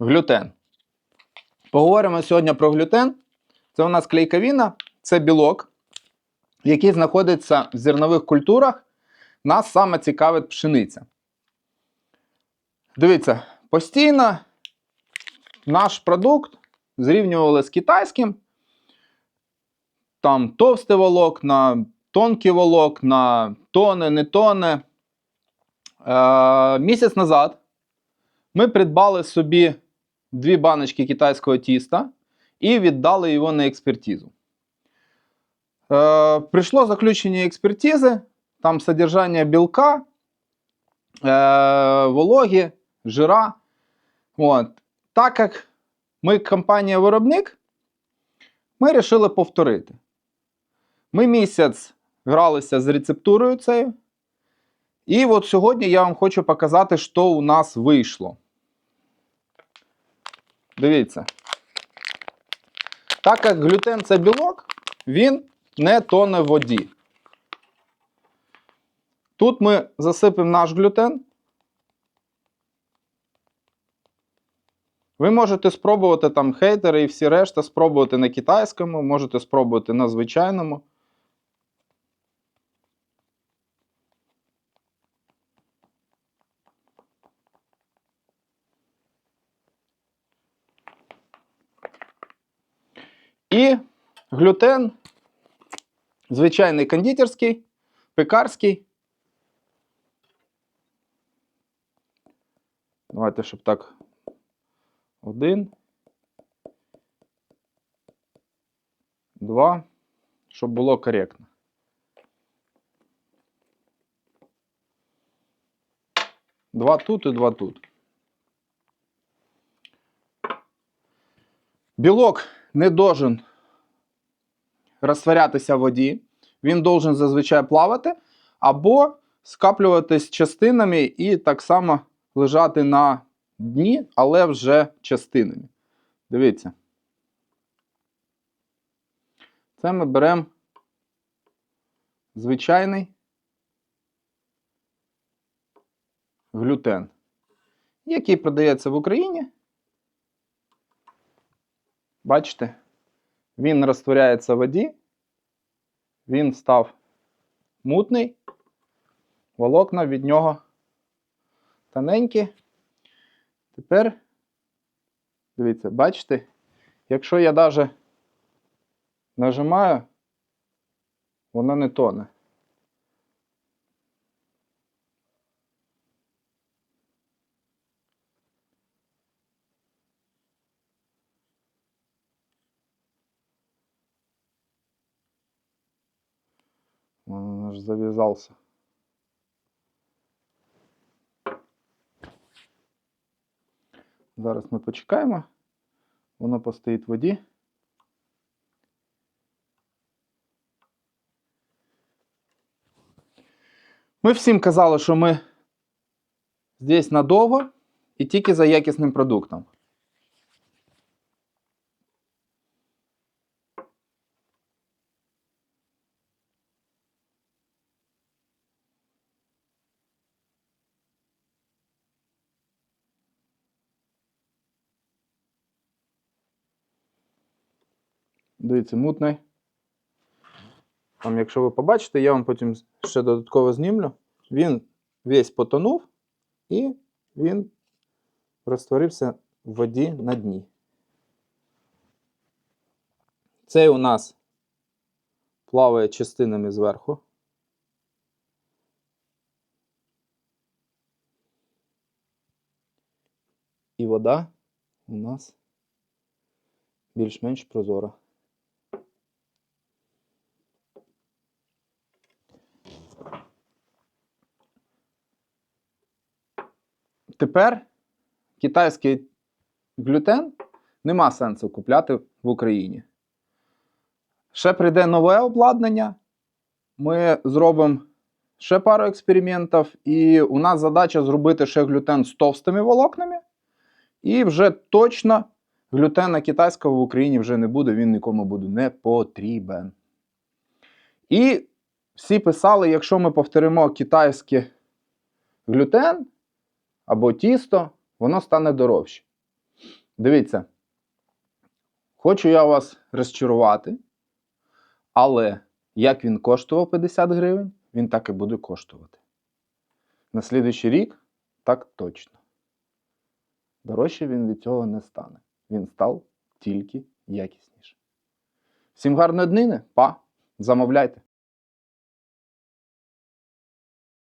Глютен. Поговоримо сьогодні про глютен. Це у нас клейковина, це білок, який знаходиться в зернових культурах. Нас саме цікавить пшениця. Дивіться, постійно наш продукт зрівнювали з китайським. Там товсте волокна, тонкі волокна, тоне, не тоне. Е, місяць назад ми придбали собі дві баночки китайського тіста і віддали його на експертизу. Е, прийшло заключення експертизи, там содержання білка, е, вологі, жира. От. Так як ми компанія-виробник, ми вирішили повторити. Ми місяць гралися з рецептурою цією. І от сьогодні я вам хочу показати, що у нас вийшло. Дивіться. Так як глютен це білок, він не тоне в воді. Тут ми засипемо наш глютен. Ви можете спробувати там хейтери і всі решта спробувати на китайському, можете спробувати на звичайному. І глютен, звичайний кондитерський, пекарський. Давайте, щоб так. Один. Два. Щоб було коректно. Два тут і два тут. Білок не должен розтворятися в воді. Він должен зазвичай плавати або скаплюватись частинами і так само лежати на дні, але вже частинами. Дивіться. Це ми беремо звичайний глютен, який продається в Україні. Бачите? Він розтворяється в воді, він став мутний, волокна від нього тоненькі. Тепер, дивіться, бачите, якщо я навіть нажимаю, воно не тоне. Он аж завязался. Зараз ми почекаємо. Воно постоїть в воді. Ми всім казали, що ми здесь надовго і тільки за якісним продуктом. Дивіться, мутний. Там, якщо ви побачите, я вам потім ще додатково знімлю. Він весь потонув і він розтворився в воді на дні. Цей у нас плаває частинами зверху. І вода у нас більш-менш прозора. Тепер китайський глютен нема сенсу купляти в Україні. Ще прийде нове обладнання. Ми зробимо ще пару експериментів, і у нас задача зробити ще глютен з товстими волокнами. І вже точно глютена китайського в Україні вже не буде, він нікому буде не потрібен. І всі писали, якщо ми повторимо китайський глютен або тісто, воно стане дорожче. Дивіться, хочу я вас розчарувати, але як він коштував 50 гривень, він так і буде коштувати. На слідуючий рік так точно. Дорожче він від цього не стане. Він став тільки якісніше. Всім гарної днини, па! Замовляйте!